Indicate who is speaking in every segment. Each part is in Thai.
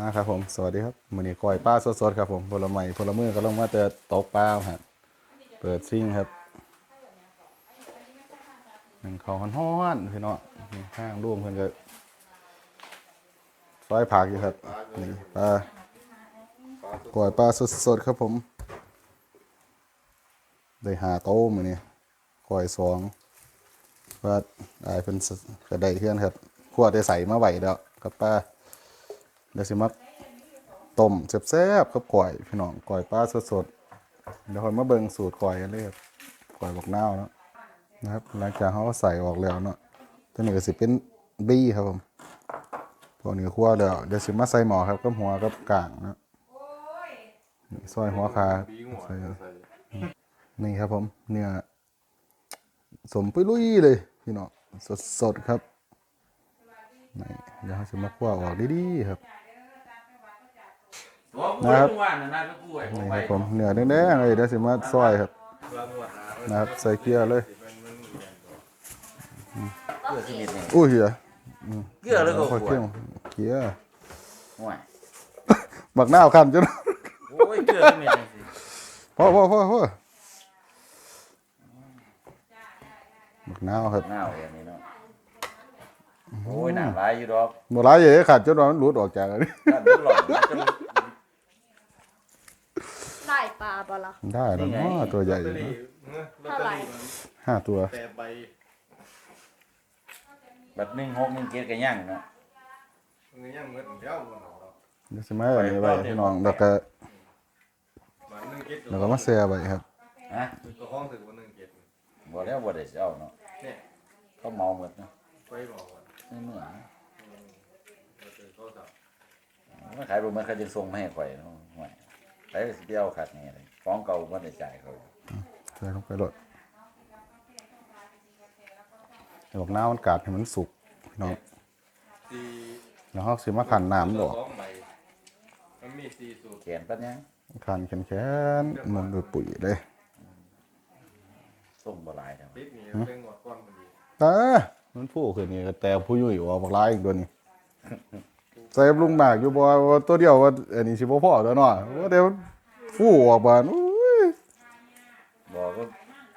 Speaker 1: นะครับผม สวัสดีครับมือนี้ก้อยปลาสดๆครับผมผลไม้ผลมือก็ลงมาเจอตกปลาครับเปิดซิ่งครับหนึ่งเขาห้อนๆพี่น้องนี่ข้างร่วมเพิ่นก็ซอยผักอยู่ครับนี่ปลาก้อยปลาสดๆครับผม ได้หาโต๊ะมือนี้ก้อยสองว่าอายเป็นกระไดเพื่อนครับขวดได้ใส่มาไหวแล้วกับป้า ดี๋ยวสิมาต้มแซ่บๆกับก้อยพี่น้องก้อยปลาสดๆเดี๋ยวคอยมาเบิ่งสูตรก้อยกันเลยครับก้อยบอกนาวเนาะนะครับหลังจากเขาใส่ออกแล้วเนาะตัวนี้ก็สิเป็นบี้ครับผมพวกนี้คั่วแล้วเดี๋ยวสิมาใส่หมอครับกับหัวกับกลางเนาะนี่ซอยหัวคาใส่นี่ครับผมเนื้อสมปุยลุยเลยพี่น้องสดๆครับนี่เดี๋ยวเราจะมาคั่วออกดีๆครับ
Speaker 2: นะครับว่านะนะก็ป่วย
Speaker 1: นี่ครับผมเนื้อแดงๆเลยเดี๋ยวสิมาซอยครับนะครับใส่เกลือเลย
Speaker 2: เกลือชนิดนี้
Speaker 1: อุ้ยเหี้ย
Speaker 2: เกลือแล้วก็
Speaker 1: ค่อย
Speaker 2: ป่ว
Speaker 1: เคี่
Speaker 2: ย
Speaker 1: ยวเกลือ
Speaker 2: ห่วย
Speaker 1: บักหน้าวคันจน
Speaker 2: โอ้ยเกลือชนิดนี้สิ
Speaker 1: พ่อพ่อพ่อพ่อบักหน้าวครับ
Speaker 2: หน้าอย่างนี้เนาะโอ้ยหนาร้ายอยู่ดอก
Speaker 1: หมดหลายอย่างขาดจนว่ามันหลุดออกจากอันนี้
Speaker 2: ถ้าดูหลอดมันจะ
Speaker 3: ไล่ปลาปะล่ะ
Speaker 1: ได้แล้ว
Speaker 2: นี่ไง
Speaker 1: เนาะตัวใหญ่อยู่
Speaker 4: ลอตเตอ
Speaker 1: นะ
Speaker 4: รี่ลอตเตอรี่มัน
Speaker 1: ห้าตัว
Speaker 4: แปดใบ
Speaker 2: แบบหนึ่งหกหนึ่งเจ็ดกันย่างเนาะ
Speaker 4: มันยังเงินเดียวมันเอาครับ
Speaker 1: เดี๋ยวสิมาอันนี้ไว้พี่น้องแล้วก็
Speaker 4: มันหนึ่งเจ็ด
Speaker 1: แล้วก็มาแซ่ไว้ครับ
Speaker 2: ฮะ
Speaker 4: ตัวห้องถือว่าหนึ่งเจ็ด
Speaker 2: บ่แล้วบ่ได้สิเอาเนาะ
Speaker 4: เนี่ย
Speaker 2: เขาเมาหมดเนาะ
Speaker 4: ไปบอกว่า
Speaker 2: ไม่เหมือน
Speaker 4: เราเจอโทรศัพท์
Speaker 2: มันขายบ่เหมือนเขาจะส่งมาให้ข่อยเนาะ ห่วยใครสิไปเอาขัดนี่เลยฟ้องเก่าบ่ได้จ่ายเขา
Speaker 1: ใส่ลงไปรดดอกน้ำมันกัดให้มันสุกพี่น้อง
Speaker 4: สี่
Speaker 1: แล้วเขาสิมาขันน้ำดอก
Speaker 4: สองใบมันมีสี่สูตร
Speaker 2: แขนปัญญา
Speaker 1: ขันแขนๆมันด้วยปุ๋ยเลย
Speaker 2: ส่งบ่หลายครับ
Speaker 4: ปิ๊กนี่เป็นหมดก้อนพอดี
Speaker 1: ตามันผู้คืนนี้ก็แต่ผู้ยุ่ยว่าบักร้ายอีกตัวนี้ใส่ลุงหมากอยู่บ่ว่าตัวเดียวว่าอันนี้สิบ่พอแล้วเนาะว่าเดี๋ยวฟู่ออกบานอุ้ย
Speaker 2: บอกก็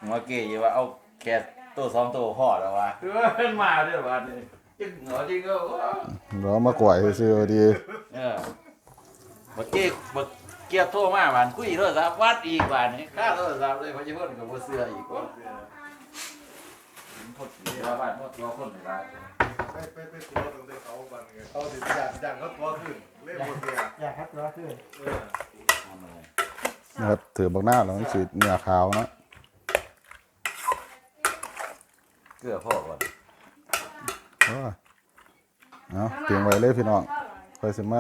Speaker 2: หัวเกยว่าเอาแค่ตัวสองตัวพอแล้ววะเออมันมาเด้อว่านี่จึงเหงอจริงก็ว่า
Speaker 1: เรามากวายซื่อๆดี
Speaker 2: เออบักเก้บักเกียบโทรมาบานคุยโทรศัพท์วัดอีกบานนี่ค่าโทรศัพท์เลยเพราะจะเพิ่นกับบ่เสื้ออีกว่าพดเดี๋ยวบ้านพดตัวคนนี่ล่ะ
Speaker 4: ไปไปไปตัวตรงที่เขาบันเขาติอยางอย่างเขาตัวขึ้นเล่นหมดเลย
Speaker 5: อยากครับร้อขึ้น
Speaker 4: เออ
Speaker 1: นะครับถือบักหน้าแล้วมันสิเนื้อขาวเนาะ
Speaker 2: เกลือพ่อก่อน
Speaker 1: เออเอาเตรียมไว้เลยพี่น้องค่อยสิมา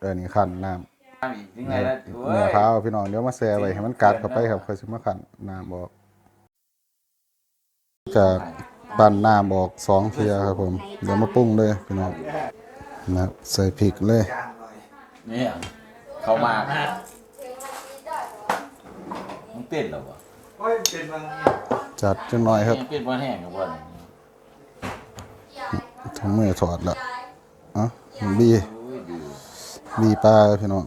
Speaker 1: เออนี่ขันน้ำ
Speaker 2: ทำอีกยังไงล่ะ
Speaker 1: เนื้อขาวพี่น้องเดี๋ยวมาแซ่ไว้ให้มันกัดเข้าไปครับค่อยสิมาขันน้ำออกจาก ปั่นน้ำออกสองเทียครับผม เดี๋ยวมาปรุงเลยพี่น้องนะครับใส่พริกเลย
Speaker 2: นี่เข้ามามันเป็นแล้วบ่
Speaker 4: โอ้ยเป็นบาง
Speaker 1: จัดจังหน่อยครับ
Speaker 2: มันเป็นบ่แห้งกับบ่นี่
Speaker 1: ทั้งมือถอดแล้วเอะบี
Speaker 2: โอ้ยดี
Speaker 1: บีปลาพี่น้อง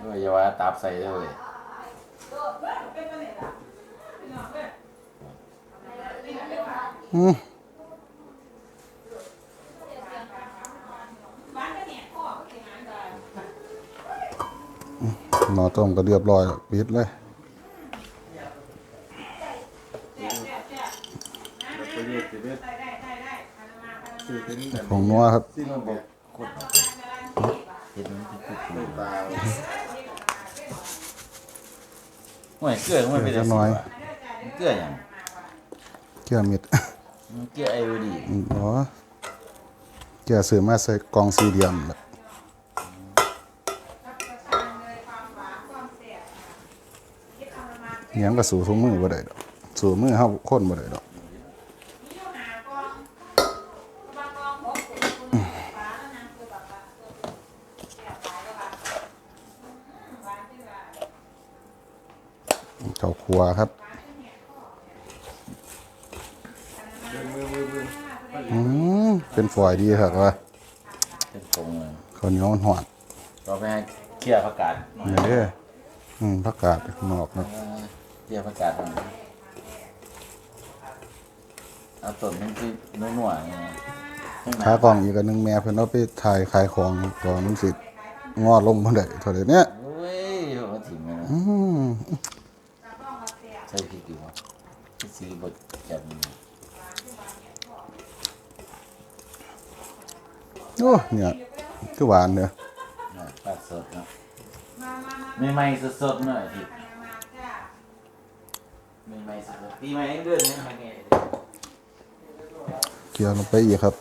Speaker 2: เอออย่าว่าตับใส่เลย
Speaker 1: อืม หมอต้มก็เรียบร้อยแล้วปิดเลย
Speaker 4: ตัวนี้ติดเนี่ย
Speaker 1: ของนัวครับ
Speaker 2: ที่มันบอกห่วยเกลือมันเป็น
Speaker 1: เกลือน้อย
Speaker 2: เกลือหยัง
Speaker 1: เกลือเม็ด
Speaker 2: มันเกลือไอโอดี
Speaker 1: อืมอ๋อเกลือซื้อมาใส่กล่องสี่เหลี่ยมแบบอิหยังก็สู่ทุกมือบ่ได้ดอกสู่มือเฮาคนบ่ได้ดอกเข้าครัวครับ
Speaker 4: มือมือมือ
Speaker 1: อืม เป็นฝอยดีครับว่า
Speaker 2: เป็นตรงเลย
Speaker 1: เขาข้าวเหนียวมันหอด
Speaker 2: เราไปให้เคลียร์ประกาศหน่อย
Speaker 1: นี่เด้ออืมผักกาดข้างนอกนะ
Speaker 2: เออเคลียร์ประกาศหน่อยเอาต้นมันคือนัวๆอย่างเงี้ยข้างหน้
Speaker 1: ขากล่องอีกอันหนึงแม่เพิ่นเอาไปถ่ายขายของก่อนมันสิงอลงบ่ได้เท่าเดี๋ยวนี้
Speaker 2: โอ้ยมาถึงแล้วนะ
Speaker 1: อืม
Speaker 2: ใช่พริกดีวะที่ซื้อบดแบบนี้
Speaker 1: โอ้เนี่ยคือหวานเด้อ
Speaker 2: นะปลาสดเนาะไม่ไม่ๆสดๆหน่อยพี่ไม่ไม่ๆสดๆปีใหม่เดือนนี้มาไง
Speaker 1: เกี่ยวลงไปอีกครับ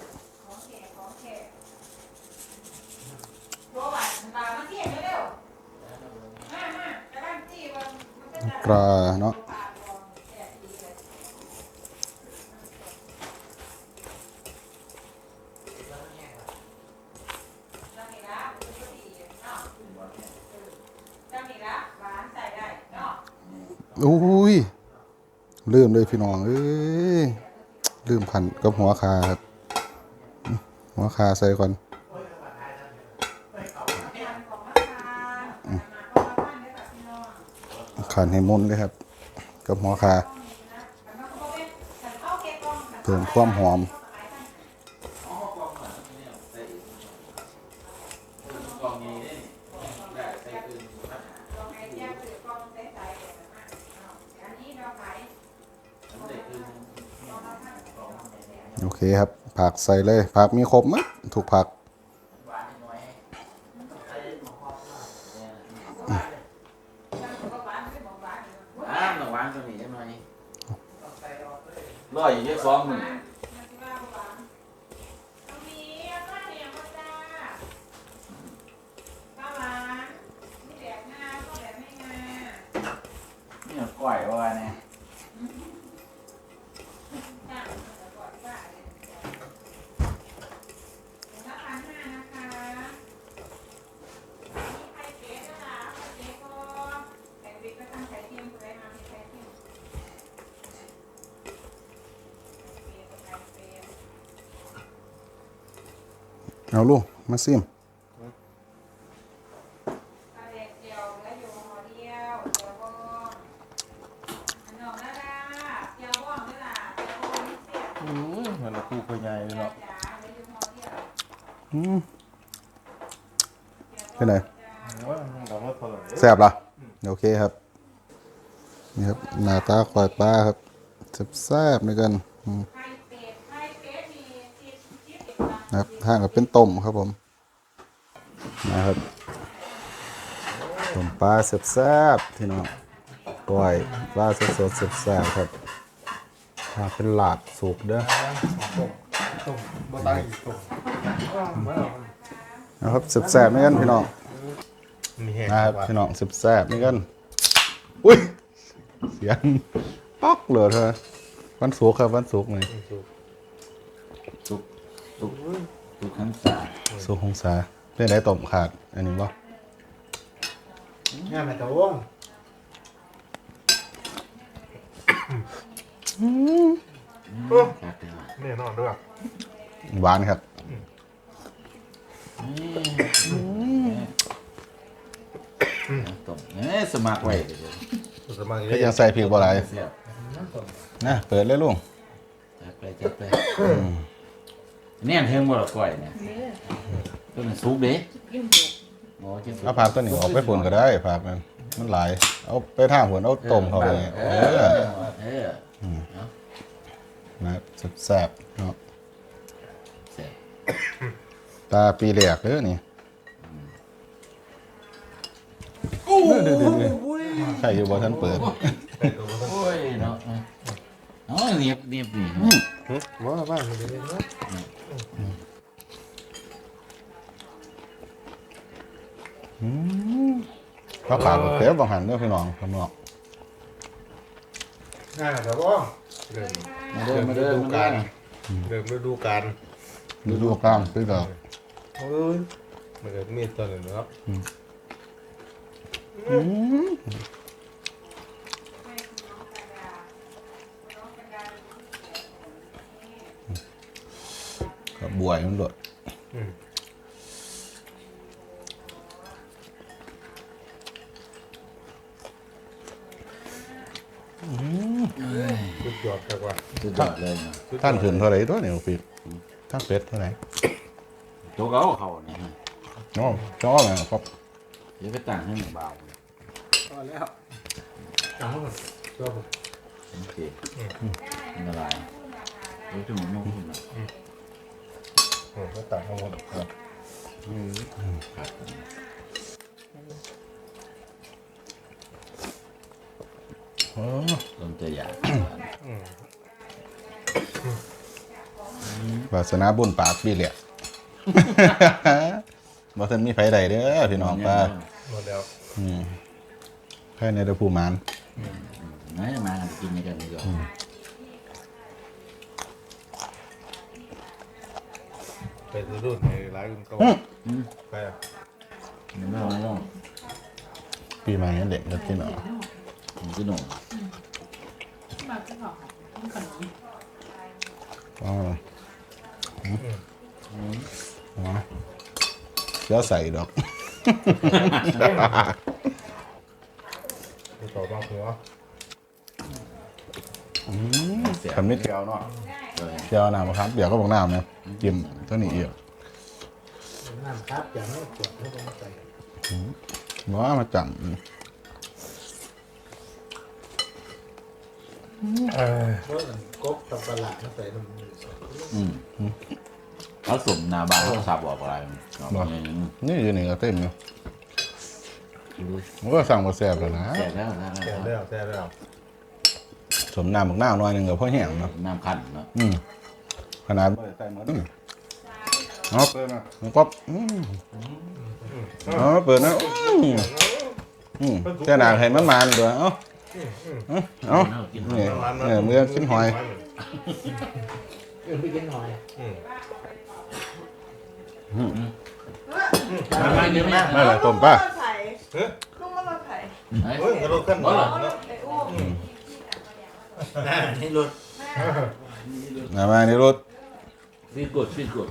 Speaker 1: ปลาเนาะ อุ้ยลืมเลยพี่น้องเอ้ยลืมพันกับหัวคาครับหัวคาใส่ก่อนขันให้มุนเลยครับ กับหัวคาเพิ่มความหอม โอเคครับ ผักใส่เลย ผักมีครบมั้ยถูกผัก
Speaker 2: อ้าวหนูวางตัวนี้ได้ไหมรออยู่แค่สองหมื่น นี่มันก่อยว่าเนี่ย
Speaker 1: เอาลูกมาซิม
Speaker 4: มันละคู่คนใหญ่เนาะ
Speaker 1: อืมเป็นไง
Speaker 4: ว่ามันก็ว่าเท่าไหร่
Speaker 1: แซ่บเหรอโอเคครับ นี่ครับ หน้าตาควายปลาครับแซ่บๆเหมือนกันอืม นะครับห้างกับเป็นต้มครับผมนะครับต้มปลาแซ่บๆที่น้องปล่อยปลาสดๆแซ่บๆครับถ้าเป็นหลาดสุกเด้อนะครับแซ่บๆเหมือนกันพี่น้องนะครับพี่น้องสิบแซ่บนี่กันอุ้ยเสียงป๊อกเหลือเธอวันศุกครับวันศุกร์เลย
Speaker 2: ตุกขันสา
Speaker 1: สุกร์องศาเป็นไรต้มขาด อันนี้บ่
Speaker 4: งานไหนตะวง
Speaker 2: ครับเดี๋ยว
Speaker 4: แน่นอนด้วย
Speaker 1: หวานครับ
Speaker 2: ต้มเอ้ยสมัครไว้เดี๋ยว
Speaker 4: สมัคร
Speaker 1: ก็ยังใส่พริกบ่หลาย
Speaker 2: เสียบ
Speaker 1: นะเปิดเลยลุง
Speaker 2: จัดไปจัดไป เนี่ยเทิงบ่ละก่อยเนี่ยต้นซุกเด้โอ้จะซุก
Speaker 1: เอาผักตัวนี้ออกไปผลก็ได้ผักนั้นมันหลาย เอาไปทางผลเอาต้มเข้าไป
Speaker 2: เอ
Speaker 1: เอ
Speaker 2: อ
Speaker 1: อ
Speaker 2: เออ
Speaker 1: นะครับแซ่บๆเนาะ
Speaker 2: เสร็จ
Speaker 1: ตาปีแรกเด้อนี่ใช่อยู่บ่ทันเปิด
Speaker 2: โอ้ยเนาะอ๋อเนียบเนียบนี่
Speaker 4: ว่าบ้า นมันจะเป็นเนาะ
Speaker 1: เขาขาดเผ็ดบางหันเด้อพี่น้องข้างนอก
Speaker 4: งานไหนตะวงเริ่ม
Speaker 2: มาเดินมาเดินมาเดิน
Speaker 4: เริ่มฤดูกาล
Speaker 1: ดูดูกลางคือดอก
Speaker 4: เอ้ยมันก็มีตอนนึงเนาะ
Speaker 1: บวยมันหลด
Speaker 4: สุดยอดครับว่า
Speaker 2: สุดยอดเลยนะ
Speaker 1: ท่านขืนเท่าไรตัวเนี่ยปิดท่านเป็ดเท่าไหร่
Speaker 2: โตัวเขาเขาเนี่ย
Speaker 1: น้องจ้อนะครับ
Speaker 2: เดี๋ยวไปตั้งให้หนึ่งบา
Speaker 4: พอแล้วตั้งให้มันชอบ
Speaker 2: โอเคไม่เป็นรู้จักหมดนุ่มนะา
Speaker 4: โอ้ก็ตัดทั้งหมดครับ
Speaker 2: ครับ
Speaker 1: โอ้
Speaker 2: ต้นจะอยาก
Speaker 1: วาสนาบุญปากปีเหลี่ยบ่ทันมีไผใดเด้อพี่น้องป้า
Speaker 4: หมดแล้ว
Speaker 1: อืมไผในตะภูมาน
Speaker 2: ไหนมากันกิ
Speaker 4: ไปซื้อรุ่นในร้านคุณเก่าไปอะ
Speaker 2: ไม่ต้องไม่ต้อง
Speaker 1: ปีใหม่นี้เด็กก็กินเนาะ
Speaker 2: ผมกินหนุ่ม
Speaker 5: มาจะบอกขนม
Speaker 1: อ๋ออ๋อเดี๋ยวใส่ดอก
Speaker 4: ไปต่อบ้างหัว
Speaker 1: ทำนิดเดียวเนาะ
Speaker 2: เลย
Speaker 1: เดียวน้ำครับ เดี๋ยวก็บอกน้ำนะ จิ้มเท่านี้เอง
Speaker 4: น้ำครับอย่างนี้ขวดแล้วก็มาใส่
Speaker 1: ว่ามาจับ
Speaker 4: เออเพราะมันกบกับปลามาใส่น้ำมันใส่
Speaker 2: อืมแล้วสมนาบานเขาสับบอกอะไรบอกอย่างนี้
Speaker 1: นี่อยู่นี่ก็เต็มอยู่ผมก็สั่งมาแซ่บแล้วนะ
Speaker 2: แก่แล้วนะ
Speaker 4: แซ่แล้วแซ่แล้ว
Speaker 1: สมน้ำบักน้าวหน่อยหนึงก็พอแห้งเนาะ
Speaker 2: น้ำขั้นเนาะ
Speaker 1: อืม ขนาดไม่ได้ใส่หมดอืมเอาเปิดมามันก็อืมเอาเปิดนะอืมอืมเจ้าหนาให้มันมันด้วยเอ้าเอาเอา
Speaker 2: กิน
Speaker 1: นี่เออเมื่อกินหอย
Speaker 4: เออไปกินหอยอืม
Speaker 2: มามาเยอะมาก
Speaker 1: ไม่ละต้มป้า
Speaker 3: ไผ่ลุงมามาไผ่
Speaker 4: เฮ้ยกระโดดขึ้นมาเนาะ
Speaker 3: ไอ้อ้วม
Speaker 2: นี่รถ
Speaker 1: มามานี่รถ
Speaker 2: ฟีดกดฟีดกด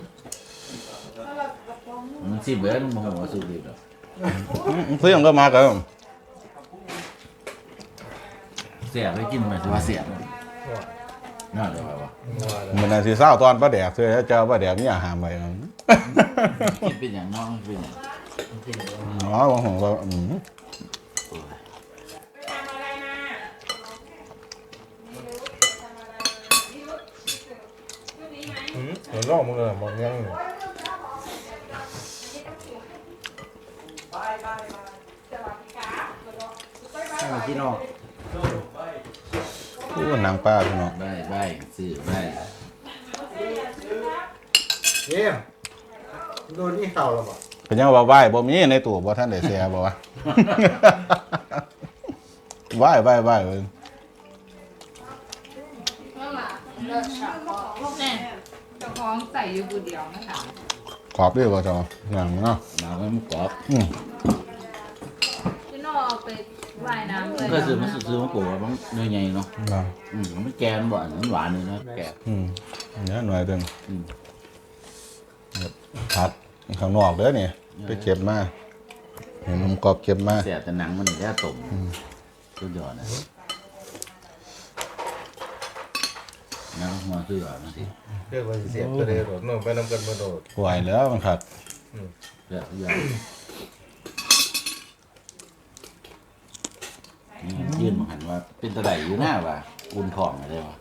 Speaker 2: มันสิบเอ็ดมันหัวสุดเลยเนาะ
Speaker 1: อืมเสียงก็มากัน
Speaker 2: เสียไปกินไหมถือว่าเสียน่าจะแบบว่า
Speaker 1: มันน่ะสิเศร้าตอนป้าแดกเธอเจ้าป้าแดกนี่อาหารไปอ๋
Speaker 2: กินเป็นอย่างน้องเป็นอย่าง
Speaker 1: อว่าของ เราอืม
Speaker 4: อืมเดี๋ยวลอกมึงเลยมองยัง
Speaker 6: พี่น้อง
Speaker 1: อู้นางป้าพี่น้อง
Speaker 2: ใบใบซื้อใบ
Speaker 6: เกมโดนนี่เข่าแล้วบ่
Speaker 1: เป็นยังว่าไหว้บ่มีในตู้บ่ท่านได้แซ่บ่วะไหว้ไหว้ไหว้เว้ย
Speaker 5: แน่ เจ้าของใส่อยู่บูเดียวนะคะ
Speaker 1: ขอบด้วยบ่จออย่างเนาะ
Speaker 2: หนาก็มันกรอบ
Speaker 1: อืม
Speaker 5: พี่น้องเอาไปว่ายน้ำเลย
Speaker 2: ก็ซื้อมันซื้อมันกรอบมันเนื้อใหญ่เนาะ
Speaker 1: เนาะ
Speaker 2: อืมมันแกนบ่อนมันหวานเลยนะแกะ
Speaker 1: อืมเนี่ยหน่วยเดิม
Speaker 2: อืม
Speaker 1: ผัดข้างนอกเด้อนี่ไปเก็บมาเห็นนมกรอบเก็บมา
Speaker 2: เสียแต่หนังมันนี่แค่ต้มสุดยอดนะ น้ำมาสุดยอดนะสิ
Speaker 4: เรียกว่าเสียบก็เลยโดดโน่นไปน้ำกันมาโดด
Speaker 1: ไหวแล้วมันผัด
Speaker 2: เสียสุดยอดนี่ยื่นมาหันว่า เป็นตะไดอยู่หน้าว่ะอุ่นท้องอะไรวะ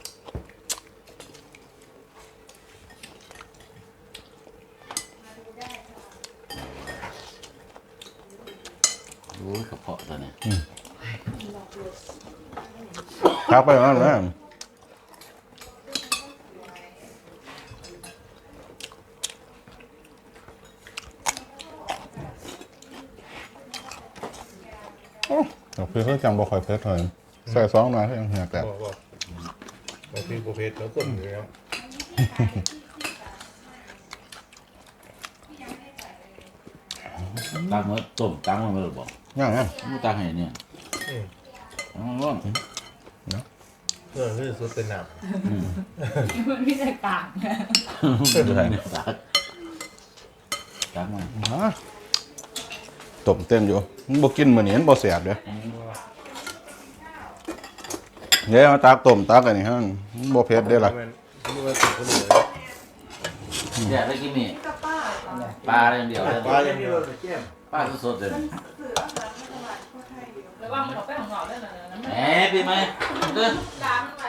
Speaker 2: โอ้ยกระเพาะตัวเนี้ย
Speaker 1: พักไปนั่นนะโอ้ดอกเพื่อเขาจังบ่ค่อยเพชรเลยใส่ซองหน่อยให้ยังเหี่ยแตก
Speaker 4: บอกว่าบางทีกูเพชรแล้วต้นอยู่แล้ว
Speaker 2: ตั้งมาต้มตั้งมาเลยบอก
Speaker 1: ย่างนั้น
Speaker 2: มันตั้งให้เนี่ย
Speaker 4: อืม
Speaker 2: ตั้งมาร่วม
Speaker 4: เพื่อสุดเป็นหนัก
Speaker 5: มันไม่ได้กลาง
Speaker 1: ดูให้
Speaker 2: ตักตั้งมา
Speaker 1: อ่า ต้มเต็มอยู่มันบ่กินมื้อนี้มันบ่แซ่บเด้อเดี๋ยวมาตักต้มตักอันนี้ฮะบ่เผ็ดเด้อล่ะ
Speaker 4: มันว่าติดคนอื่น
Speaker 2: อยากได้กินนี่
Speaker 3: กับป้า
Speaker 2: ปลาอย่างเดียวเลย
Speaker 4: ปลาอย่างเดียว
Speaker 2: ปลาสดๆเลย
Speaker 3: คืออาหารในตลาดทั่วไทยเดียว
Speaker 5: ระวังมันออกไปของหนอกได้เลยนะ
Speaker 2: แหมปีไหมเดิน
Speaker 5: จามมันไป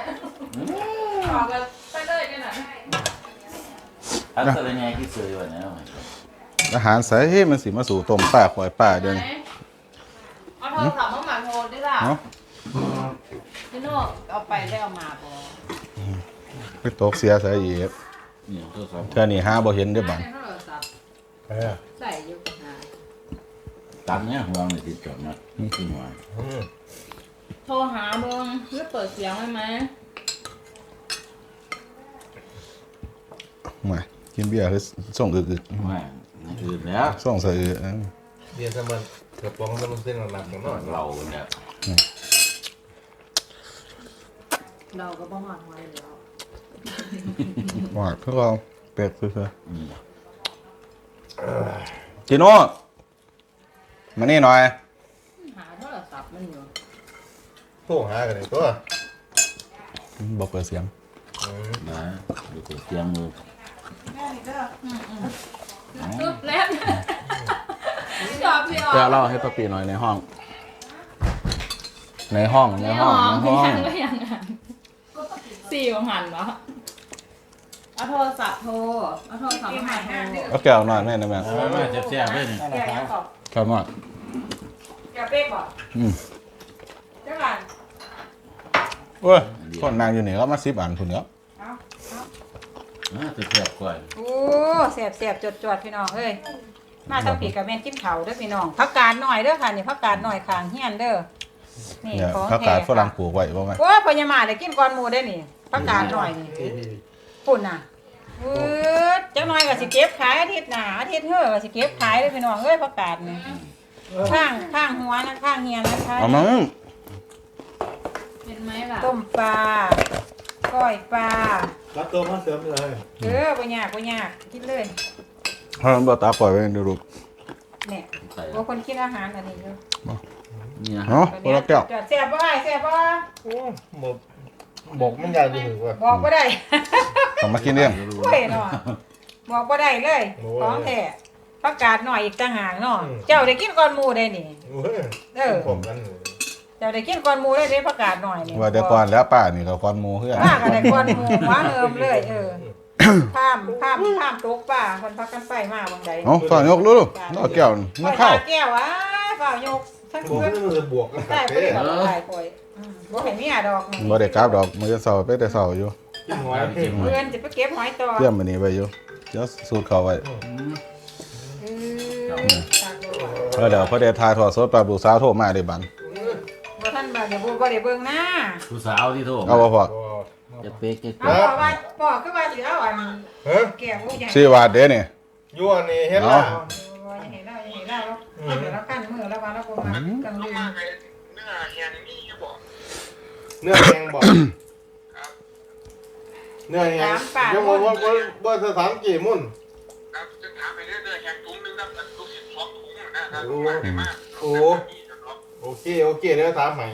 Speaker 5: ออกกันไปเลยกันนะ
Speaker 2: อันอะไรไงที่ซื้อวันนี้
Speaker 1: อา หารใส่มันสิมาสู่ต้มปลาข่อยปลาเดี๋ยวนี้
Speaker 5: เอาโทรศัพท์มาหมาโทรได้ล่ะ
Speaker 1: เนาะ
Speaker 5: พี่โน่เอาไปได้เอามาบ่
Speaker 1: ไปตกเสียใส่อีก
Speaker 2: นี่ตัวสอง
Speaker 1: เท่านี้หาบ่เห็นเด้อบัด
Speaker 5: ในโทรศัพท์
Speaker 6: เออ
Speaker 5: ใส่อยู่หา
Speaker 2: ตังเนี่ยห่วงในติดจอดนะนี่คือหน่วย
Speaker 6: อืม
Speaker 5: โทรหาเบิ่งเพื่อเปิดเสียงไว้ไหม
Speaker 1: มากินเบียร์คือส่งอึก
Speaker 2: ว่า อื่นแล้ว
Speaker 1: ๆส่งใส่อึกเออ
Speaker 4: เรียนสมันกระป๋องสมันเส้นหนักหน่อย
Speaker 2: เราเนี่ย
Speaker 5: เราก็บ่หอดไว้แล้ว
Speaker 1: ว่าคือเราเป็ดคือ
Speaker 2: อืม
Speaker 1: ๆจิโน่มานี่หน่อย
Speaker 5: หาโทรศัพท์มันอยู่
Speaker 4: โทรหากันเลยตัว
Speaker 1: บ่เปิดเสียง
Speaker 2: นะดูตัวเสียงมือ
Speaker 3: แม่นี่เด้อ
Speaker 5: ตึ๊บแล้วชอบพี่ออ
Speaker 1: เดี๋ยวเล่าให้ป้าปีหน่อยในห้อง ในห้องในห้องในห้อง
Speaker 5: ยังก็ยังหันสี่ของหันวะเอาโทรศัพท์โทรเอาโทรศัพท์มาหาโทร
Speaker 1: เอาแก้วหน่อยแม่นะแม่
Speaker 2: เอามาเสียบๆเลยนี่
Speaker 5: แกยังตอบ
Speaker 1: แก้วหน่อย
Speaker 5: แกเป๊กบ่
Speaker 1: อืม
Speaker 5: เจ้ากัน
Speaker 1: โอ้ยคนนางอยู่นี่ก็มา10อันพุ่นเนาะ
Speaker 2: นะจะเสียบก่อน
Speaker 7: โอ้แสบแสบจดจวดพี่น้องเอ้ยมาทางปีกับแม่นกินเขาวเด้อพี่น้องผักกาดหน่อยเด้อค่ะนี่ผักกาดหน่อยข้างเฮียนเด้อนี่
Speaker 1: เนี่ย
Speaker 7: ของ
Speaker 1: ผัก
Speaker 7: แท้
Speaker 1: กาดฝรั่งปลูกไว้บ่แม่
Speaker 7: โอ้พญามาได้กินก่อนหมูได้อนี่ผักกาดหน่อยนี่ปุ่นน่ะอืดจักหน่อยก็สิเก็บขายอาทิตย์หน้าอาทิตย์เฮ้อก็สิเก็บขายเด้อพี่น้องเอ้ยผักกาดนี่ข้างข้างหัวนะข้างเฮียนนะคะ
Speaker 1: เอามา
Speaker 5: เห็นไหมล่ะ
Speaker 7: ต้มปลาก้อยปลา
Speaker 6: รับตัวมาเสริมเลย
Speaker 7: เออบ่ยากบ่ยากกินเลย
Speaker 1: เฮาบ่ตาปล่อยไว้ดูลูก
Speaker 7: เนี่ย
Speaker 2: ใส่
Speaker 7: บ่คนกินอาหารอันนี้อยู่
Speaker 2: นี่นะ
Speaker 1: เนาะคนละแก้ว
Speaker 7: จอดแซ่บบ่อ้ายแซ่บบ่
Speaker 4: โอ้บอกบอกมันใหญ่ดีหรือว่า
Speaker 7: บอกบ่ได้
Speaker 1: ต้องมากินเอง
Speaker 7: โอ้ยเนาะบอกบ่ได้เลยของแท้ประกาศหน่อยอีกต่างหากเนาะเจ้าได้กินก่อนหมู่ได้นี่
Speaker 4: โอ้ย
Speaker 7: เออ
Speaker 4: ผมกัน เลย
Speaker 7: เจ้าได้กินก่อนหมู่ได้เด้ประกาศหน่อยนี่
Speaker 1: ว่าเดี๋ยวก่อนแล้วป้านี่ก็ก่อนหมู่เฮือน
Speaker 7: ป้าก็ได้ก่อนหมู่ว่าเอิมเลยเออข้ามข้ามข้ามตกป้าคนพักกันไปมาบางใด
Speaker 1: เอาฝ่ายยกลูกๆเอาแก้วนี่
Speaker 7: ข้
Speaker 1: มา
Speaker 7: อย
Speaker 1: เข้า
Speaker 7: ตาแก้วอะฝ่าวยกทั้ง
Speaker 4: บอก
Speaker 7: คืน
Speaker 4: ให้มือบวกกัน
Speaker 7: ได้
Speaker 4: เต้
Speaker 7: บ่ได้บ่ได้ข่อยอืมบ่ให้มีอาดอกนี่
Speaker 1: บ่ได้กราบดอกมื้อเช้าไปแต่เช้าอยู่
Speaker 4: กินหอยเค็ม
Speaker 7: เพื่อนจะไปเก็บหอยต่อ
Speaker 1: เตรียมมื้อนี้ไว้อยู่เดี๋ยวสูตรเข้าไว้
Speaker 7: เออตากเลย
Speaker 1: แล้วเดี๋ยวพอได้ทายทอดสดปลาบูสาวโทรมาได้บัน
Speaker 7: บ่ทัน บ่เดี๋ยวบ่บ่ได้เบิ่งหน้า
Speaker 2: ผู้สาวที่โทร
Speaker 1: เอาบ่พอ
Speaker 2: จะเป๊กจะ
Speaker 7: เอา
Speaker 2: เป๊ก
Speaker 7: บอกว่าบอกคือว่าสิเอาอัน
Speaker 4: เฮ้ย
Speaker 7: แก้วผู้ใหญ่
Speaker 1: ชื่อว่าเด้นี่
Speaker 4: ยั่วนี่เห็นล่ะ
Speaker 7: อย่าเห็นเราอย่าเห็นเราแล้วเดี๋ยวเราขั้นมือแล้วว่าเราบ่มากังลืม
Speaker 4: เนื้อแห้งบอกเนื้อแห้งยังบอกว่าว่าว่าสถานกี่มุ่น
Speaker 8: ครับจะถามไปเรื่อยๆอย่างถุงนึงครับถุงสิบสองถุงนะครับ
Speaker 4: โอ้
Speaker 8: มากเลยมาก
Speaker 4: โอ้โอเคโอเคเดี๋ยวถามใหม่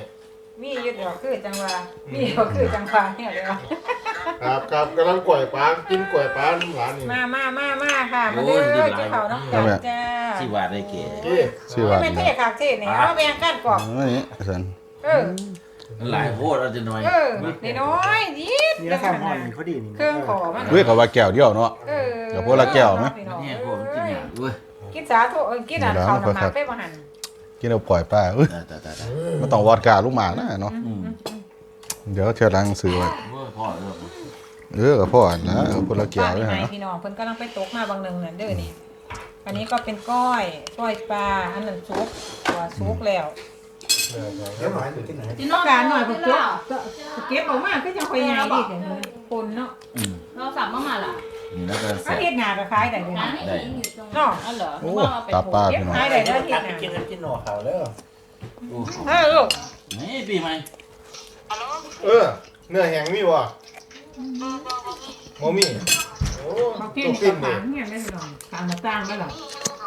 Speaker 7: มีอยู่ดอกคือจังว่ามีดอกคือจังว่าเนี่ยเดี๋ยว
Speaker 4: ครับครับกำลังกล้วยปลากินกล้วยปลาน้ำหลานนี่
Speaker 7: มามามามาค่ะ มาเด้อกินข้าวน้ำกันจ้า
Speaker 2: ที่วาดได้เก๋
Speaker 4: โอเค
Speaker 1: ชื่อว่า
Speaker 7: ไม่เท่ค่ะเท่เนี่ยเอาแบ่งกันกรอบ
Speaker 1: อันนี้สัน
Speaker 7: เออ
Speaker 2: หลายโพดเอาจะหน่อย
Speaker 7: เออน้อยๆนิด
Speaker 6: นี่
Speaker 7: เดี
Speaker 6: นะ
Speaker 7: ยว
Speaker 6: ครั
Speaker 7: กับน
Speaker 6: ห่อ
Speaker 7: นะ
Speaker 6: นเขาดีนี่
Speaker 7: เครื่องขอมัน
Speaker 1: เว้ยก็ว่าแก้วเดียวเนาะ
Speaker 7: เออ
Speaker 1: เดี๋ยวพวกละแก้วไหม
Speaker 2: เนี่ยโพดมันกินอย่างด้วย
Speaker 7: กินสาธุเออกินอันข้าวน้ำหมากไปบ่หั่น
Speaker 1: กินเอาปล่อยป้าเอ้ย
Speaker 2: แต่แต่แต่
Speaker 1: มันต้องวอดกาลูกหมากนะเนาะ
Speaker 2: อืม
Speaker 1: เดี๋ยวเชื่อรังซื้อไว้
Speaker 2: พ่อเริ่ม
Speaker 1: เออกับพ่อนะเอาคนละแก้ว
Speaker 7: ป้า
Speaker 1: เลย
Speaker 7: นี่
Speaker 1: ฮะ
Speaker 7: ไงพี่น้องเพิ่นกำลังไปตกมาบางหนึงนั่นเด้อนี่ อันนี้ก็เป็นก้อยก้อยปลาอันนั้นซุปตัวซุปแล้ว
Speaker 4: เนื้อแห้ง
Speaker 6: เดี๋ยวหน่อยอยู่ที่ไหน
Speaker 5: ที่
Speaker 7: ต้
Speaker 5: น้
Speaker 7: อ
Speaker 5: อง
Speaker 7: การหน่อย
Speaker 5: พ
Speaker 7: ผ
Speaker 5: ว
Speaker 7: ม
Speaker 5: ก
Speaker 7: เก็
Speaker 5: เจ้า
Speaker 7: บเก็บออกมาก็ยังคอยใหญ่อีกอย่างนี้ปนเนาะ
Speaker 2: อืม
Speaker 5: เราสั่งมามาล่ะ
Speaker 2: นี่แล้วก็
Speaker 7: อา
Speaker 2: เสร็จ
Speaker 7: ทิตย์หน้าก็ขายได้เลย
Speaker 5: ร้า
Speaker 7: นะ
Speaker 5: นนี้อยู่ตรง
Speaker 7: เนาะ
Speaker 5: อ๋อเหรอ
Speaker 1: โอ้
Speaker 5: ว่าเอาไป
Speaker 1: ตาปลา
Speaker 7: เก็บ
Speaker 1: พี่น้อง
Speaker 7: ขายได้เด้ออาทิต
Speaker 6: ตัก
Speaker 7: ย์ห
Speaker 6: ไป
Speaker 7: น้า
Speaker 6: กินน้ำจิ้มหน่อขาวเด้อ
Speaker 7: เออลูก
Speaker 2: นี่ปีใหม่
Speaker 4: เออเนื้อแห้งมีวะโมมีโอ้
Speaker 7: บาง
Speaker 4: ลู
Speaker 7: ที
Speaker 4: ก
Speaker 7: นี่
Speaker 4: ทิ้
Speaker 7: ก็
Speaker 4: น
Speaker 7: ฝา
Speaker 4: นี่
Speaker 7: งเงี้ยได้พี่น้องฝางมาตั้งได้หรอ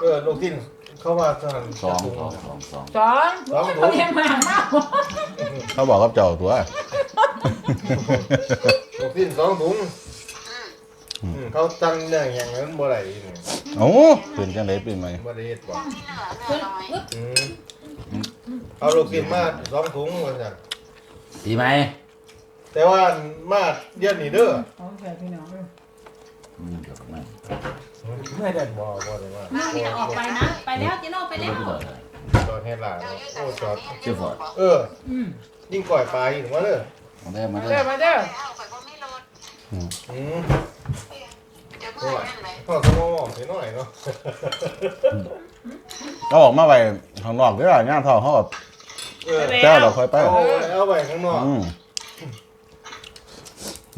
Speaker 4: เออลูกทิ้นเขาว่าท่าน
Speaker 2: สองสองสองสอง
Speaker 7: สองเขาเรียกมาเมา
Speaker 1: เขาบอกกับเจ้าตัว
Speaker 4: ลูกชิ้นสองถุงอืม เขาจังเนื้อแห้งนั้นบ่ได้นี่
Speaker 1: โอ้เป็นจังไดปีใหม่
Speaker 4: บ่ได้เฮ็ดบ่
Speaker 5: ขึ้นปึ๊บ
Speaker 4: อืมเอาลูกชิ้นมาสองถุงว่าซั่น
Speaker 2: ดีไหม
Speaker 4: แต่ว่ามาเดี๋ยวนี้เด้อ
Speaker 7: เอาแค่พี่น้องเด้อ
Speaker 2: อืมเดี๋ยวมัน
Speaker 4: ไม่ได้บ่บ่ได้ว่า
Speaker 5: น้องนี่ออกไปนะ ไปแล้วจิโน่ไปแล้ว
Speaker 4: จอดเฮ็ดหลายเนาะโอ้จอด
Speaker 2: เชื่อฟอด
Speaker 4: เออยิ่งก่อยปลาอีกว่าเด้อ
Speaker 2: มาได้มา
Speaker 7: มา
Speaker 2: ได้
Speaker 7: เด้อมาเด้อ
Speaker 8: เอาไปบ่มีรถ
Speaker 4: อืม
Speaker 8: เดี๋ยวเพื่อนนั่นไหม
Speaker 4: พ่อสมองบอกนิดหน่อยเนาะ
Speaker 1: เอาออกมาไว้ข้างนอกเด้อย่ามเท่าเฮากับ
Speaker 4: เออ
Speaker 1: แป้วเราค่อยไป
Speaker 4: เอาเอาไปข้างนอก
Speaker 1: อืม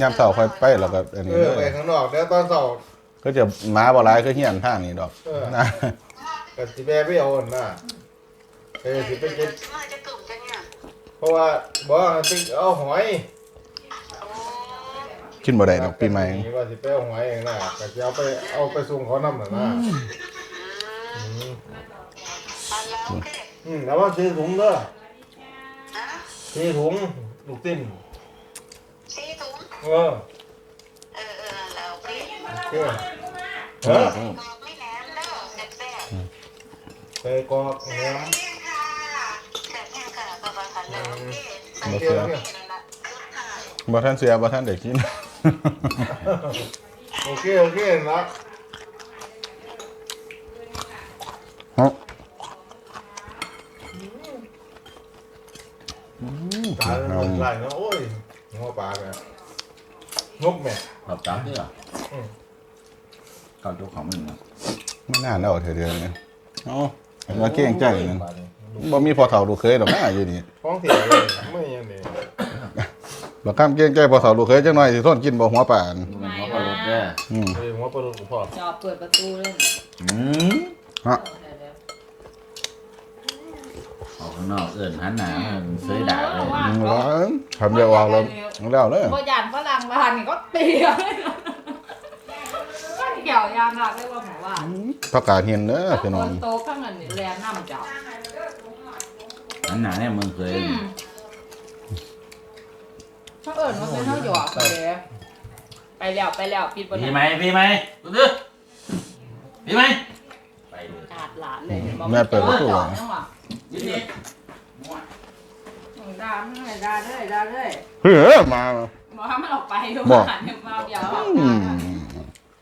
Speaker 1: ย่ามเท่าค่อยไปแล้วก็อันนี้
Speaker 4: เออ
Speaker 1: เด้อ
Speaker 4: ไปข้างนอกแล้วตอนสอบ
Speaker 1: ก็จะหมาบ่หลายคือเฮียนทางนี้ดอก
Speaker 4: เออ
Speaker 1: นะ
Speaker 4: กับสิแม่ไม่เอาอันน่ะเออสิไปกิน
Speaker 8: จะมาจะกลุ่มกันเนี่ย
Speaker 4: เพราะว่าบอกว่าสิเอาหอย
Speaker 8: โอ้
Speaker 1: กินบ่ได้ดอกปีใหม่
Speaker 4: ว่าสิไปเอาหอยเองน่ะก็จะเอาไปเอาไปส่งเขานำน่ะนะอืม
Speaker 8: อันแล้วโอเค
Speaker 4: อืมแล้วว่าซื้อถุงเด้อ
Speaker 8: ฮะ
Speaker 4: ซื้อถุงลูกติ้น
Speaker 8: สี่ถุง
Speaker 4: เออ
Speaker 8: เออเออแล้วโอเค
Speaker 4: เออเออ
Speaker 8: บอกไม่แหนมเด้อแซ่บแซ่บ
Speaker 4: ไปกอกแหนม
Speaker 8: แห้งค่ะแซ่บแห้งค่ะประมาณนั้นแล้วโอเค
Speaker 4: โอเคโอเค
Speaker 8: นั่นละสุดท้าย
Speaker 1: บ่ทันเสียบ่ทันได้กิน
Speaker 4: โอเค โอเคนะ
Speaker 1: ฮะ
Speaker 4: ตาเป็นคนไรเนาะโอ้ยงัวปลาเนี่ยงบแม่
Speaker 2: ขอบจับด้วยอะเข้าจุกของมึงนะ
Speaker 1: ไม่น่าเอาเถอะเดือนนี้เอ้าว่าเก่งใจนั่นบ่มีพอเฒ่าลูกเคยดอกนะอยู่นี่
Speaker 4: ฟ้องเสียเลยไม่ยังนี่
Speaker 1: บ่คำเก่งใจพอเฒ่าลูกเคยจังหน่อยสิทนกินบ่หัวป่าน
Speaker 2: มันเขาก็ลดได้
Speaker 1: อืม
Speaker 4: เฮ้ยหัวปลาดุกกับพ่อ
Speaker 5: จอบเปิดประตูเลย
Speaker 2: อืม
Speaker 1: ฮะ
Speaker 5: เดี๋ยวเดี๋ยว
Speaker 2: ออกข้างนอกเอื่นหันหนามันเสยด่าเลย
Speaker 1: อืมร้านทำเรียวออกแล้วแล้วเลย
Speaker 5: บ่ยานฝรั่งบ้านนี่ก็เตียเลยนะก็เกี่ยวยานหนักเลยว่าหมอว่า
Speaker 1: ผักกาดเห็นเด้อพี่น้อง
Speaker 5: คนโตข้างนั้นนี่แลนน้ำจับ
Speaker 2: หันหนาเนี่ยมึงเคย
Speaker 5: อืม ถ้าเอิญว่าเป็นเท่าหยอกเลยไปแล้วไปแล้วปิดบน
Speaker 2: พี่ไหมพี่ไหมดูดิพี่ไหมไปเลย
Speaker 5: กาดหลานเลย
Speaker 1: แม่เปิดประตู
Speaker 5: จอ
Speaker 1: ไว้
Speaker 5: ดจังหวะ
Speaker 2: ยินดี
Speaker 5: ด่าไม่ได้ด่าเลยด่าเลย
Speaker 1: เฮ้ยมา
Speaker 5: บอกให้มันออกไปดู
Speaker 1: บอก
Speaker 5: หันมาเดียว
Speaker 1: อืม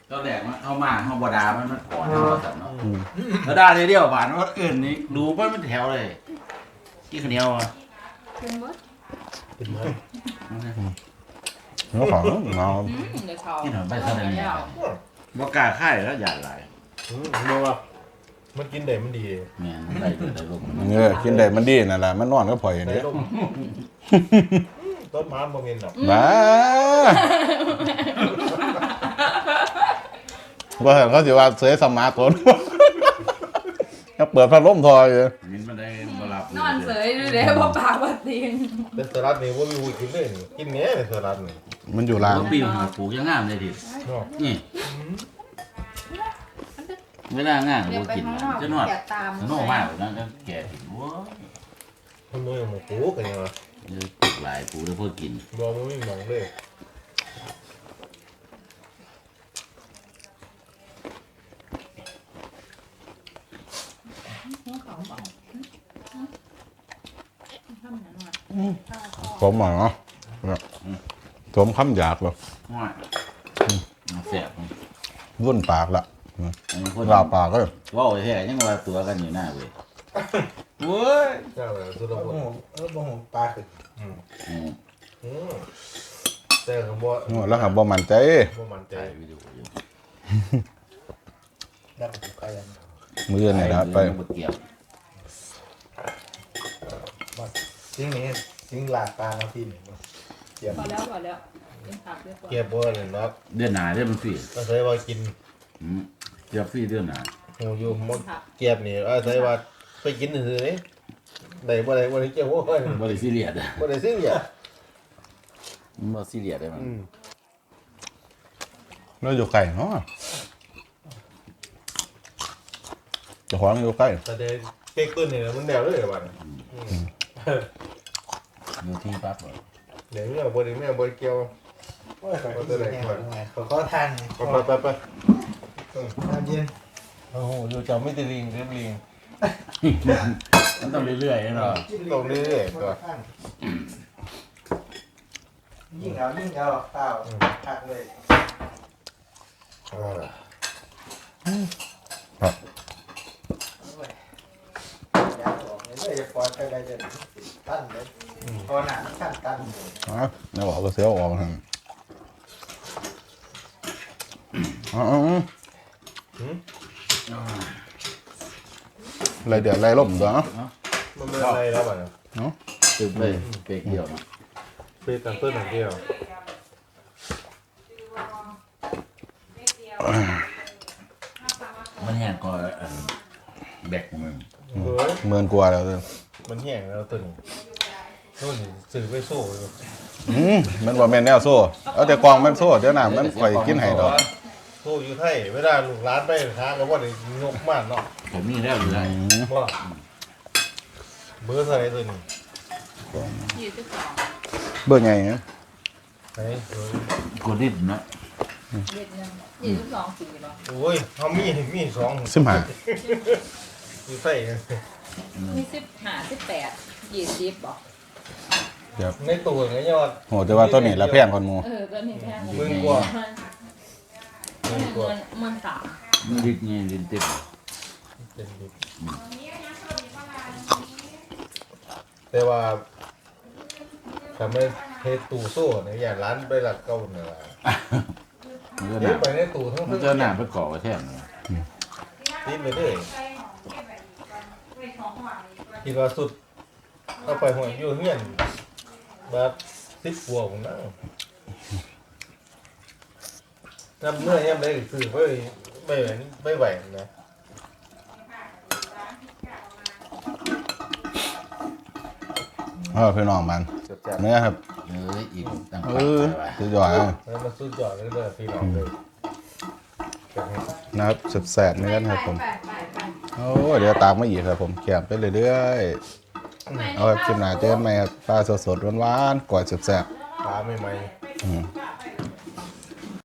Speaker 2: ก็แดกมันเข้ามาเข้าบดามันมันก่อนเราจับเนาะแล้วด่าเลยเดียวบานว่าอื่นนี่ดูมันมันแถวเลยกี่คนเดียวอะ
Speaker 5: เป็นมด
Speaker 4: เป็นไหม
Speaker 1: เนื้อของเนา
Speaker 5: อืมเดี๋ยวเขา
Speaker 2: ที่หนอนไปซะเลยเนี่ย
Speaker 5: แล้ว
Speaker 2: บ่กล้าค่ายแล้วหยาดหลาย
Speaker 4: อืมบอกว่ามันกินได้มันดี
Speaker 2: แม่นได้เกิดได้ลูกมัน
Speaker 1: เออกินได้มันดีนั่นแหละมันนอนก็พอยอย่าง
Speaker 4: ได้
Speaker 1: นี้
Speaker 4: ลมต้นไม้บ่เงินหรอก
Speaker 1: บ้าบ่เห็นเขาสิว่าเสยสมาร์ทโฟนก็เปิดพัดลมทอยอยู่
Speaker 2: มินมันได้บ่รับ
Speaker 5: น อนเสยดูเด้เพราะปากว่าตีน
Speaker 4: เป็นสลัดนี่ว่ามีวุ้ยกินเลยนี่กินเนี้ยเป็นสลัดนี่
Speaker 1: มันอยู่ร้าน
Speaker 2: ตัวปีมันปลูกยังงามเลยดิ
Speaker 4: เนาะ
Speaker 2: นี่เวลางานกู
Speaker 5: เดี๋ยวไป
Speaker 2: กิน
Speaker 5: ข้างนอก
Speaker 2: จะนอด
Speaker 5: แกะตาม
Speaker 2: จะนอกมากเลยนะก็แก่ถึงว้า
Speaker 4: มันมือหมูปูกันยังไง
Speaker 2: หลายปูแล้วเพื่อกิน
Speaker 4: บอกมันไม่มองเลย
Speaker 1: ผมอะเนาะสมคำอยากแบบ
Speaker 2: ว่าแสบ
Speaker 1: วุ่นปากละ
Speaker 2: อันนี้คน
Speaker 1: ลาปากก็
Speaker 2: ว่าไอ้แท้ยังว่าตัวกันอยู่หน้าเว้ยเว้ย
Speaker 4: เจ้าเลยสุด
Speaker 6: โอ้
Speaker 4: ละ
Speaker 6: โห
Speaker 4: คน
Speaker 6: เออบ่หูปลาขึ้น
Speaker 2: อืม
Speaker 4: อืมแต่ของบ่
Speaker 1: โอ้แล้วหาบ่มั่นใจ
Speaker 4: บ่มันใจ
Speaker 2: ถ่ายวิดีโออยู่
Speaker 6: แล้วก็ถูกใครกัน
Speaker 1: มือนี่ละไป
Speaker 2: บ่เกี่ยว
Speaker 6: ทิ้งนี้ทิ้งลาปลามาที่นี่บ่เกี่ยว
Speaker 5: พอแล้วพอแล้วยังตักเรียบร้อย
Speaker 4: เก็บบ่เลยเนาะ
Speaker 2: เดือนหน้าเดือนมันฟรี
Speaker 4: อาศัยว่ากิน
Speaker 2: อืมเกือบฟรีเดือนหน้า
Speaker 4: หูอยู่บ่เก็บนี่อาศัยว่าไปกินซื่อๆนี่ได้บ่ได้บ่ได้เกี่ยวบ่ได้
Speaker 2: บ่ได้ซีเรียส
Speaker 4: บ่ได้ซื้อเนี่ย
Speaker 2: มันบ่ซีเรียสได้มัน
Speaker 4: อืม
Speaker 1: แล้วอยู่ไกลเนาะเจะของอยู่ใกล้
Speaker 4: แต่เด็กเก๊กขึ้นนี่มันแนวเลยบัด
Speaker 2: อยู่ที่ปั๊บเลย
Speaker 4: เดี๋ยวเมื่อบริเมื่บริเกียว
Speaker 6: โอ้ยขอที่แห้งยังไงขอขอทาน
Speaker 4: ไปไปไปไป
Speaker 6: น้ำเย็น
Speaker 4: โอ้โหอยู่จะไม่ได้ลิงเรียบลิง
Speaker 2: มันต้องเรื่อยๆเนาะ
Speaker 4: ลงเรื่อยๆตัว
Speaker 6: ยิ่งเอายิ่งเอาเปล่าพักเลย
Speaker 4: อ่า
Speaker 6: อยากบอกเลยจะปอนไปได้จะ ตั้นเลยพอหนาขั้นตั้น
Speaker 1: อ๋อไม่บอกก็เสียวออกมาอ๋ออ๋ออะไรเดือดอะไรล่มตัวเนาะ
Speaker 4: มันไม่อะไรแล้วบ่เนี่ย
Speaker 2: ตึบเลยเปกเดียวเนาะ
Speaker 4: เป็นตังต้นหนึ่งเดียว
Speaker 2: มันแห้งก็อันแบกมึง
Speaker 4: เฮ้ย
Speaker 1: เมินกลัวแล้วเด้อ
Speaker 4: มันแห้งแล้วตัวนี้ตัวนี้สื่อไปโซ่อยู่
Speaker 1: อืมมันว่าแม่นแนวโซ่ เอาแต่กองมันโซ่เดี๋ยวน้ำมันข่อยกินให้ดอก
Speaker 4: โซ่อยู่ไทยเวลาลูกร้านไปค้างก็ว่าได้งกมากเนาะ
Speaker 2: ผมมีแล้วอยู่ได้
Speaker 1: อืม
Speaker 4: ว่าเบอร์เท่าไหรตัวนี้
Speaker 5: ยี่สิบสอง
Speaker 1: เบื่อไงนะ
Speaker 4: ไหนเออ
Speaker 2: กูดิ้นเนาะ
Speaker 5: เล็ดหนึงยี่สิบสองสี่เนาะ
Speaker 4: โอ้ยเขามีมีสอง
Speaker 1: ซิมหา
Speaker 4: อยู่ไทย
Speaker 5: มีสิบห้าสิบแปดยี่สิบบอก
Speaker 4: ในตัวไงยอด
Speaker 1: โหแต่ว่าต้นนี้ละแพงคนหมู
Speaker 5: เออก็นี่แพง
Speaker 4: หมื่นกว่า
Speaker 5: เงินเงินเงินสาม
Speaker 2: มันดิ้นไงดิ้นติด
Speaker 4: เป็นดิบแต่ว่าทำให้เทตู้โซ่เนี่ยอย่างร้านไปหลักเก้าเนี่ยล่ะ
Speaker 2: มันก็ห
Speaker 4: เดี๋ย
Speaker 2: นาว
Speaker 4: ไปในตู้ทั้ง
Speaker 2: มัน
Speaker 4: ทั้ง
Speaker 2: จะหนาไปก่อไว้แท่งเนาะ
Speaker 4: ติดไปเลย คิดว่าสุดเอาไปหัวอยู่เงี้ยนแบบสิบปัวผมนั่งน้ำเมื่อย่ำได้คือไม่ไม่ไหวไม่ไหวนะ
Speaker 1: เออพี่น้องมัน
Speaker 4: จับ
Speaker 1: เนื้อครับ
Speaker 2: เอออีกตั้ง
Speaker 1: เอ
Speaker 2: ปัก
Speaker 1: อ
Speaker 2: ไปไว้
Speaker 1: สุดยอดเลย
Speaker 4: ๆแล้วมาสุดยอดเลยเลยพี่น้องเลยแบบนี้
Speaker 1: นะครับแสบๆเนื้อนะครับผม โอ้เดี๋ยวตามมาอีกครับผมแกมไปเรื่อยๆเอาครับคลิปหน้าเจอกันใหม่ครับปลาสดๆหวานๆก่อยแสบ
Speaker 4: ปลาใหม่
Speaker 1: ๆอืม
Speaker 5: ไป